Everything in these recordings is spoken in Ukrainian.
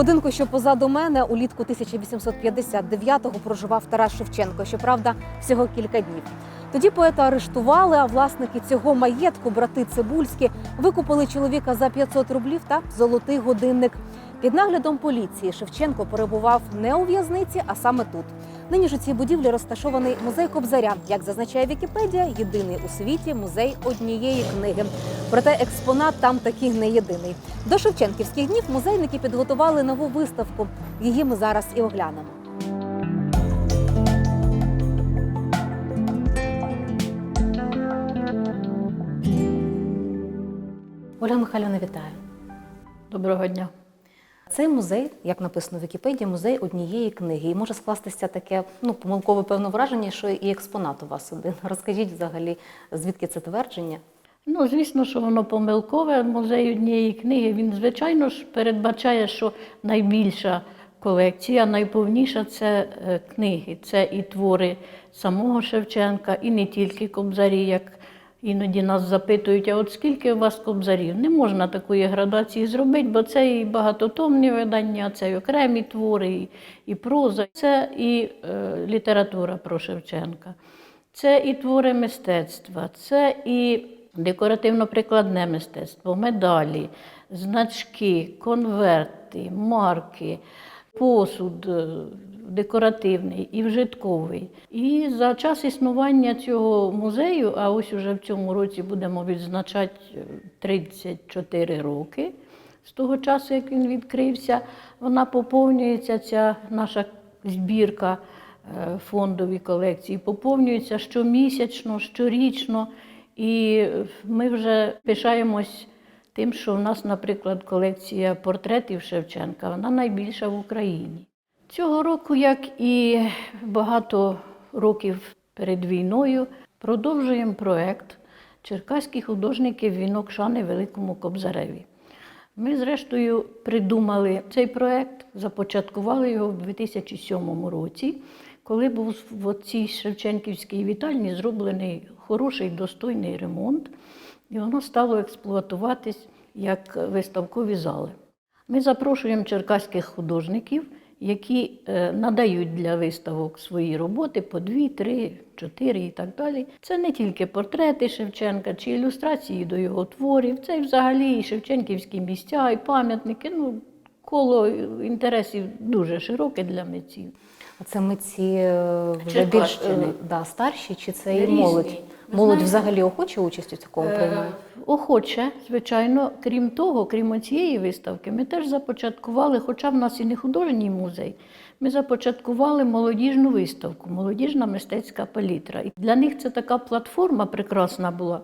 будинку, що позаду мене, улітку 1859-го проживав Тарас Шевченко. Щоправда, всього кілька днів. Тоді поета арештували, а власники цього маєтку, брати Цибульські, викупили чоловіка за 500 рублів та золотий годинник. Під наглядом поліції Шевченко перебував не у в'язниці, а саме тут. Нині ж у цій будівлі розташований музей Кобзаря. Як зазначає Вікіпедія, єдиний у світі музей однієї книги. Проте експонат там таки не єдиний. До Шевченківських днів музейники підготували нову виставку. Її ми зараз і оглянемо. Оля Михайлівна, вітаю. Доброго дня. Цей музей, як написано в Вікіпедії, музей однієї книги. І може скластися таке ну, помилкове певне враження, що і експонат у вас один. Розкажіть взагалі, звідки це твердження? Ну, звісно, що воно помилкове. Музей однієї книги. Він, звичайно ж, передбачає, що найбільша колекція, найповніша це е, книги. Це і твори самого Шевченка, і не тільки кобзарі, як іноді нас запитують, а от скільки у вас кобзарів? Не можна такої градації зробити, бо це і багатотомні видання, це і окремі твори, і, і проза, це і е, література про Шевченка. Це і твори мистецтва, це і декоративно-прикладне мистецтво, медалі, значки, конверти, марки, посуд е, декоративний і вжитковий. І за час існування цього музею, а ось уже в цьому році будемо відзначати е, 34 роки з того часу, як він відкрився, вона поповнюється, ця наша збірка е, фондові колекції, поповнюється щомісячно, щорічно. І ми вже пишаємось тим, що в нас, наприклад, колекція портретів Шевченка, вона найбільша в Україні. Цього року, як і багато років перед війною, продовжуємо проект Черкаські художники Вінок шани Великому Кобзареві. Ми, зрештою, придумали цей проект, започаткували його в 2007 році, коли був в цій Шевченківській вітальні зроблений хороший достойний ремонт, і воно стало експлуатуватись як виставкові зали. Ми запрошуємо черкаських художників, які е, надають для виставок свої роботи по дві, три, чотири і так далі. Це не тільки портрети Шевченка чи ілюстрації до його творів, це і взагалі і шевченківські місця, і пам'ятники. Ну, коло інтересів дуже широке для митців. А це митці е, вже більш е, да, старші, чи це і молодь? Молодь взагалі охоче участь у такому приймає? Е, Охоче, звичайно, крім того, крім цієї виставки, ми теж започаткували, хоча в нас і не художній музей, ми започаткували молодіжну виставку, молодіжна мистецька палітра. І для них це така платформа прекрасна була.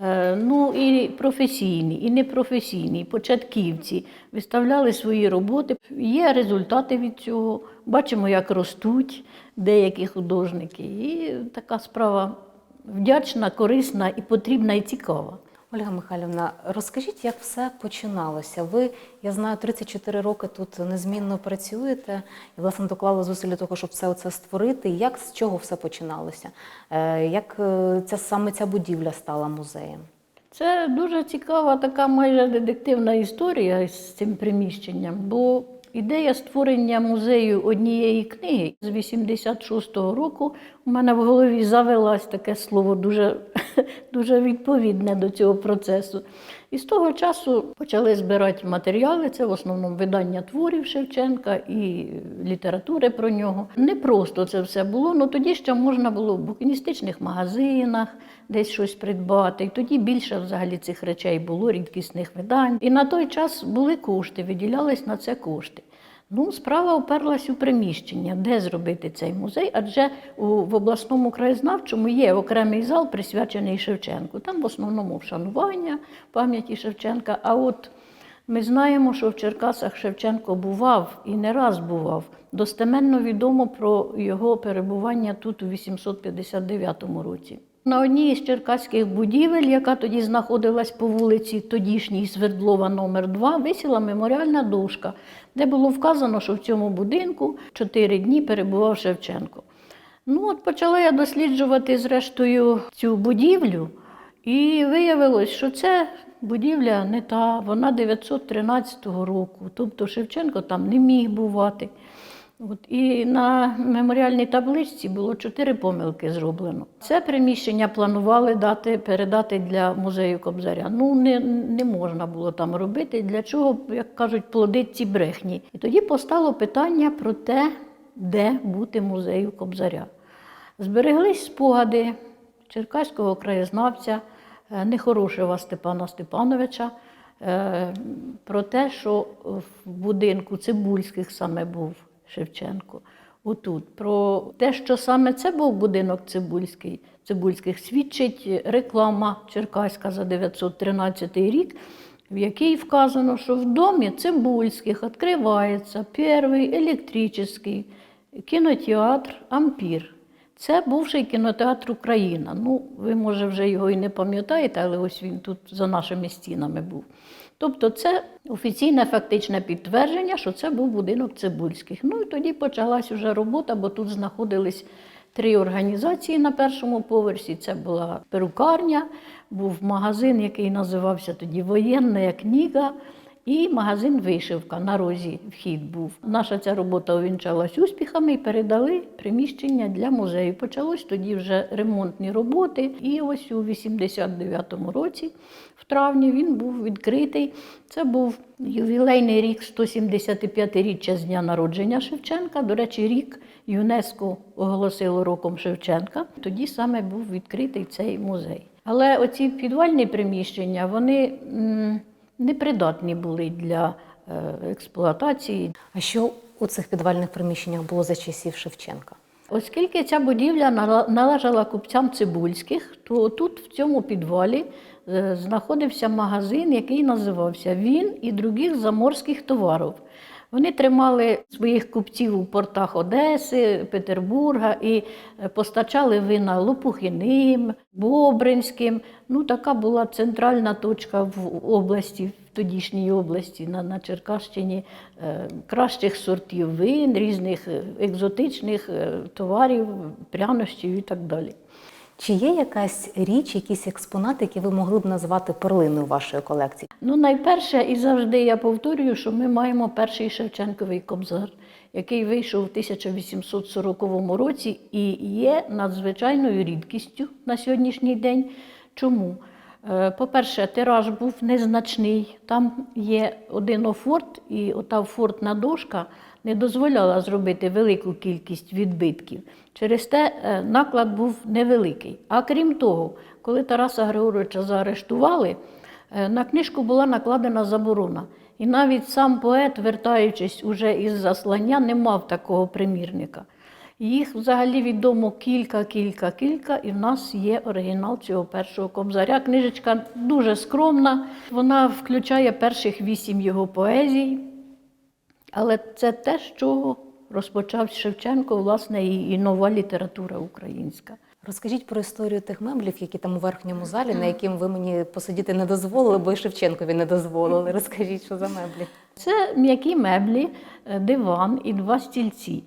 Е, Ну і професійні, і непрофесійні, і початківці виставляли свої роботи. Є результати від цього. Бачимо, як ростуть деякі художники. І така справа вдячна, корисна і потрібна, і цікава. Ольга Михайлівна, розкажіть, як все починалося? Ви, я знаю, 34 роки тут незмінно працюєте і власне доклали зусиль того, щоб все це створити. Як з чого все починалося? Е, Як е, ця саме ця будівля стала музеєм? Це дуже цікава така майже детективна історія з цим приміщенням, бо ідея створення музею однієї книги з 86-го року у мене в голові завелась таке слово дуже, дуже відповідне до цього процесу. І з того часу почали збирати матеріали, це в основному видання творів Шевченка і літератури про нього. Не просто це все було, але тоді ще можна було в букіністичних магазинах десь щось придбати. І тоді більше взагалі цих речей було, рідкісних видань. І на той час були кошти, виділялись на це кошти. Ну, справа оперлась у приміщення, де зробити цей музей, адже в обласному краєзнавчому є окремий зал, присвячений Шевченку. Там в основному вшанування пам'яті Шевченка. А от ми знаємо, що в Черкасах Шевченко бував і не раз бував. Достеменно відомо про його перебування тут у 859 році. На одній із черкаських будівель, яка тоді знаходилась по вулиці тодішній Свердлова номер 2 висіла меморіальна дошка, де було вказано, що в цьому будинку чотири дні перебував Шевченко. Ну, от почала я досліджувати, зрештою, цю будівлю, і виявилось, що це будівля не та, вона 913 року, тобто Шевченко там не міг бувати. От, і на меморіальній табличці було чотири помилки зроблено. Це приміщення планували дати, передати для музею Кобзаря. Ну, не, не можна було там робити. Для чого, як кажуть, плодить ці брехні. І тоді постало питання про те, де бути музею Кобзаря. Збереглись спогади черкаського краєзнавця е, Нехорошева Степана Степановича е, про те, що в будинку Цибульських саме був Шевченко. Отут. Про те, що саме це був будинок Цибульський, Цибульських, свідчить реклама Черкаська за 913 рік, в якій вказано, що в домі Цибульських відкривається перший електричний кінотеатр Ампір. Це бувший кінотеатр Україна. Ну, ви, може, вже його і не пам'ятаєте, але ось він тут за нашими стінами був. Тобто, це офіційне фактичне підтвердження, що це був будинок Цибульських. Ну і тоді почалась вже робота, бо тут знаходились три організації на першому поверсі. Це була перукарня, був магазин, який називався тоді Воєнна книга. І магазин вишивка на розі вхід був. Наша ця робота увінчалась успіхами і передали приміщення для музею. Почалось тоді вже ремонтні роботи. І ось у 89-му році, в травні, він був відкритий. Це був ювілейний рік 175-річчя з дня народження Шевченка. До речі, рік ЮНЕСКО оголосило роком Шевченка. Тоді саме був відкритий цей музей. Але оці підвальні приміщення, вони. Непридатні були для е, експлуатації. А що у цих підвальних приміщеннях було за часів Шевченка? Оскільки ця будівля належала купцям цибульських, то тут, в цьому підвалі, е, знаходився магазин, який називався Він і других заморських товарів. Вони тримали своїх купців у портах Одеси, Петербурга і е, постачали вина Лопухиним, Бобринським. Ну, така була центральна точка в області, в тодішній області, на, на Черкащині, е, кращих сортів вин, різних е, екзотичних товарів, прянощів і так далі. Чи є якась річ, якийсь експонат, який ви могли б назвати перлиною вашої колекції? Ну, найперше, і завжди я повторюю, що ми маємо перший Шевченковий кобзар, який вийшов у 1840 році і є надзвичайною рідкістю на сьогоднішній день. Чому? Е, По-перше, тираж був незначний. Там є один офорт, і ота офортна дошка не дозволяла зробити велику кількість відбитків. Через те е, наклад був невеликий. А крім того, коли Тараса Григоровича заарештували, Е, На книжку була накладена заборона. І навіть сам поет, вертаючись уже із заслання, не мав такого примірника. Їх взагалі відомо кілька, кілька, кілька, і в нас є оригінал цього першого кобзаря. Книжечка дуже скромна, вона включає перших вісім його поезій, але це те, чого розпочав Шевченко, власне, і, і нова література українська. Розкажіть про історію тих меблів, які там у верхньому залі, на яким ви мені посидіти не дозволили, бо і Шевченкові не дозволили. Розкажіть, що за меблі? Це м'які меблі, е, диван і два стільці.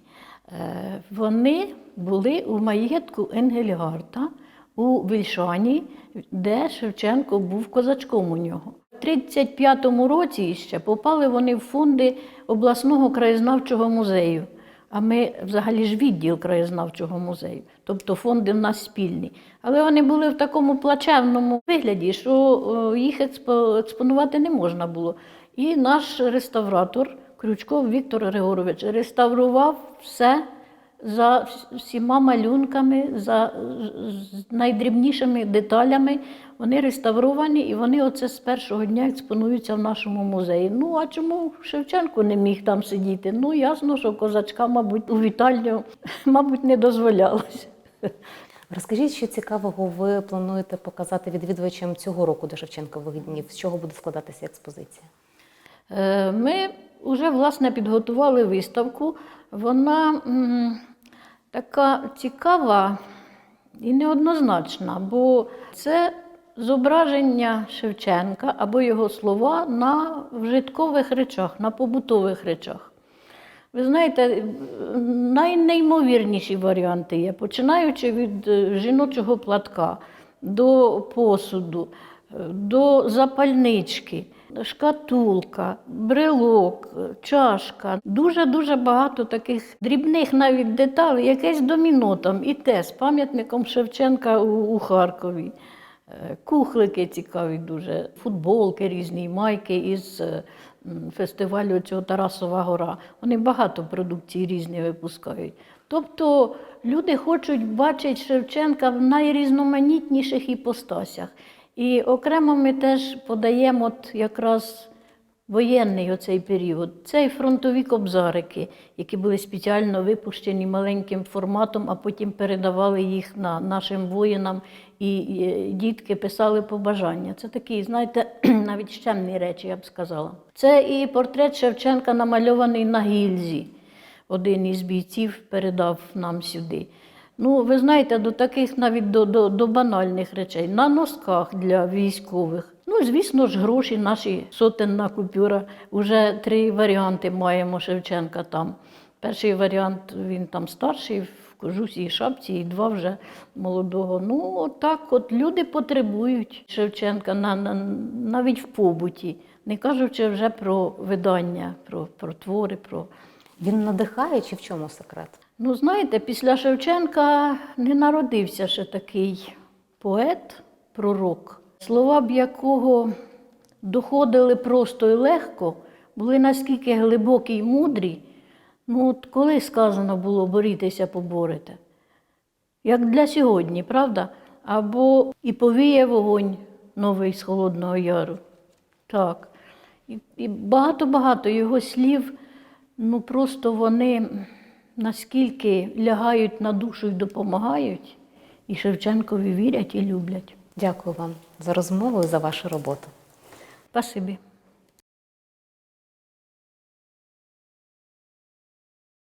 Е, Вони були у маєтку Енгельгарта у Вільшані, де Шевченко був козачком у нього. У 35-му році ще попали вони в фонди обласного краєзнавчого музею. А ми взагалі ж відділ краєзнавчого музею, тобто фонди в нас спільні. Але вони були в такому плачевному вигляді, що е, їх експонувати не можна було. І наш реставратор Крючков Віктор Григорович реставрував все за всіма малюнками, за найдрібнішими деталями. Вони реставровані і вони оце з першого дня експонуються в нашому музеї. Ну а чому Шевченко не міг там сидіти? Ну ясно, що козачка, мабуть, у вітальню, мабуть, не дозволялося. Розкажіть, що цікавого ви плануєте показати відвідувачам цього року до Шевченкових днів? З чого буде складатися експозиція? Е, Ми вже власне підготували виставку. Вона така цікава і неоднозначна, бо це зображення Шевченка або його слова на вжиткових речах, на побутових речах. Ви знаєте, найнеймовірніші варіанти є, починаючи від е, жіночого платка до посуду, до запальнички, шкатулка, брелок, чашка. Дуже-дуже багато таких дрібних навіть деталей, якесь доміно там, і те з пам'ятником Шевченка у, у Харкові. Е, Кухлики цікаві дуже, футболки різні, майки із е, фестивалю цього Тарасова гора. Вони багато продукції різні випускають. Тобто люди хочуть бачити Шевченка в найрізноманітніших іпостасях. І окремо ми теж подаємо от якраз воєнний оцей період. Це і фронтові кобзарики, які були спеціально випущені маленьким форматом, а потім передавали їх на нашим воїнам, і і дітки писали побажання. Це такі, знаєте, навіть щемні речі, я б сказала. Це і портрет Шевченка намальований на гільзі. Один із бійців передав нам сюди. Ну, ви знаєте, до таких навіть до, до, до банальних речей. На носках для військових. Ну, звісно ж, гроші наші сотенна купюра. Уже три варіанти маємо Шевченка там. Перший варіант він там старший, в кожусі і шапці, і два вже молодого. Ну, от так от люди потребують Шевченка на, на, навіть в побуті, не кажучи вже про видання, про, про твори, про. Він надихає чи в чому секрет? Ну, знаєте, після Шевченка не народився ще такий поет, пророк, слова б якого доходили просто і легко, були наскільки глибокі й мудрі. Ну, от коли сказано було борітеся, поборете? Як для сьогодні, правда? Або і повіє вогонь новий з Холодного Яру. Так. І багато-багато його слів, ну просто вони наскільки лягають на душу і допомагають, і Шевченкові вірять і люблять. Дякую вам за розмову і за вашу роботу. Спасибі.